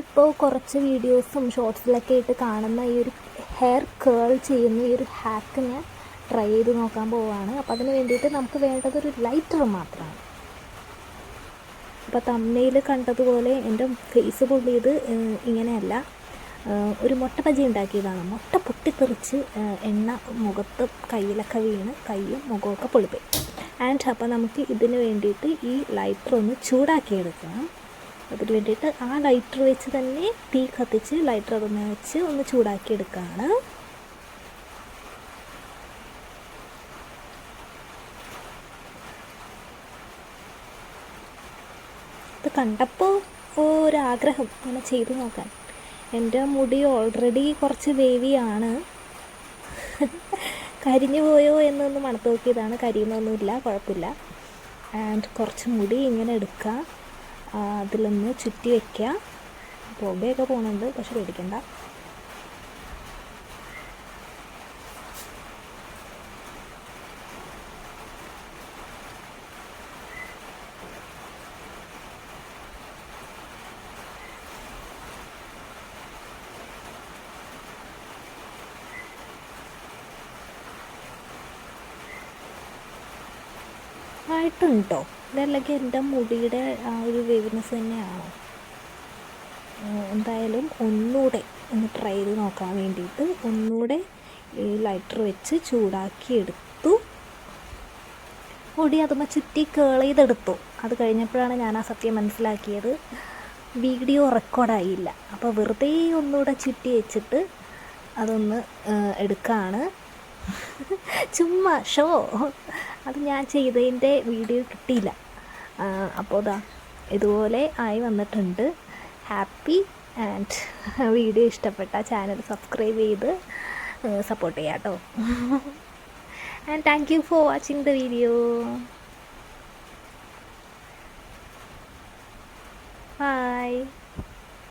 ഇപ്പോൾ കുറച്ച് വീഡിയോസും ഷോർട്സിലൊക്കെ ആയിട്ട് കാണുന്ന ഈ ഒരു ഹെയർ കേൾ ചെയ്യുന്ന ഈ ഒരു ഹാക്ക് ഞാൻ ട്രൈ ചെയ്ത് നോക്കാൻ പോവുകയാണ് അപ്പോൾ അതിന് വേണ്ടിയിട്ട് നമുക്ക് വേണ്ടത് ഒരു ലൈറ്റർ മാത്രമാണ്. അപ്പോൾ തമ്മയിൽ കണ്ടതുപോലെ എന്റെ ഫേസ് പൊള്ളിയത് ഇങ്ങനെയല്ല. ഒരു മുട്ട ബജി ഉണ്ടാക്കിയതാണ്. മുട്ട പൊട്ടിത്തെറിച്ച് എണ്ണ മുഖത്ത് കയ്യിലൊക്കെ വീണ് കൈയും മുഖമൊക്കെ പൊളിപ്പോയി ആൻഡ് അപ്പോൾ നമുക്ക് ഇതിന് വേണ്ടിയിട്ട് ഈ ലൈറ്റർ ഒന്ന് ചൂടാക്കിയെടുക്കണം. അതിന് വേണ്ടിയിട്ട് ആ ലൈറ്റർ വെച്ച് തന്നെ തീ കത്തിച്ച് ലൈറ്റർ അതൊന്ന് വെച്ച് ഒന്ന് ചൂടാക്കി എടുക്കുകയാണ് ഇത് കണ്ടപ്പോൾ ഒരാഗ്രഹം ഇങ്ങനെ ചെയ്തു നോക്കാൻ. എന്റെ മുടി ഓൾറെഡി കുറച്ച് വേവിയാണ് കരിഞ്ഞു പോയോ എന്നൊന്ന് മണത്ത് നോക്കിയതാണ്. കരിയുന്നൊന്നുമില്ല കുഴപ്പമില്ല. ആൻഡ് കുറച്ച് മുടി ഇങ്ങനെ എടുക്കുക അതിലൊന്ന് ചുറ്റി വയ്ക്കുക പുകയൊക്കെ പോകുന്നുണ്ട് പക്ഷെ പേടിക്കണ്ട. ആയിട്ടുണ്ടോ? ഇതല്ലെങ്കിൽ എന്റെ മുടിയുടെ ആ ഒരു വേവ്നെസ് തന്നെയാണോ. എന്തായാലും ഒന്നുകൂടെ ഒന്ന് ട്രൈ ചെയ്ത് നോക്കാൻ വേണ്ടിയിട്ട് ഒന്നുകൂടെ ഈ ലൈറ്റർ വെച്ച് ചൂടാക്കി എടുത്തു. മുടി അതുമ്മ ചുറ്റി കേൾ ചെയ്തെടുത്തു. അത് കഴിഞ്ഞപ്പോഴാണ് ഞാൻ ആ സത്യം മനസ്സിലാക്കിയത്. വീഡിയോ റെക്കോർഡായില്ല അപ്പോൾ വെറുതെ ഒന്നുകൂടെ ചുറ്റി വെച്ചിട്ട് അതൊന്ന് എടുക്കുകയാണ് ചുമ്മാ ഷോ. അത് ഞാൻ ചെയ്തതിന്റെ വീഡിയോ കിട്ടിയില്ല. അപ്പോൾ ഇതാ ഇതുപോലെ ആയി വന്നിട്ടുണ്ട്. ഹാപ്പി ആൻഡ് വീഡിയോ ഇഷ്ടപ്പെട്ട ചാനൽ സബ്സ്ക്രൈബ് ചെയ്ത് സപ്പോർട്ട് ചെയ്യാം കേട്ടോ and thank you for watching the video bye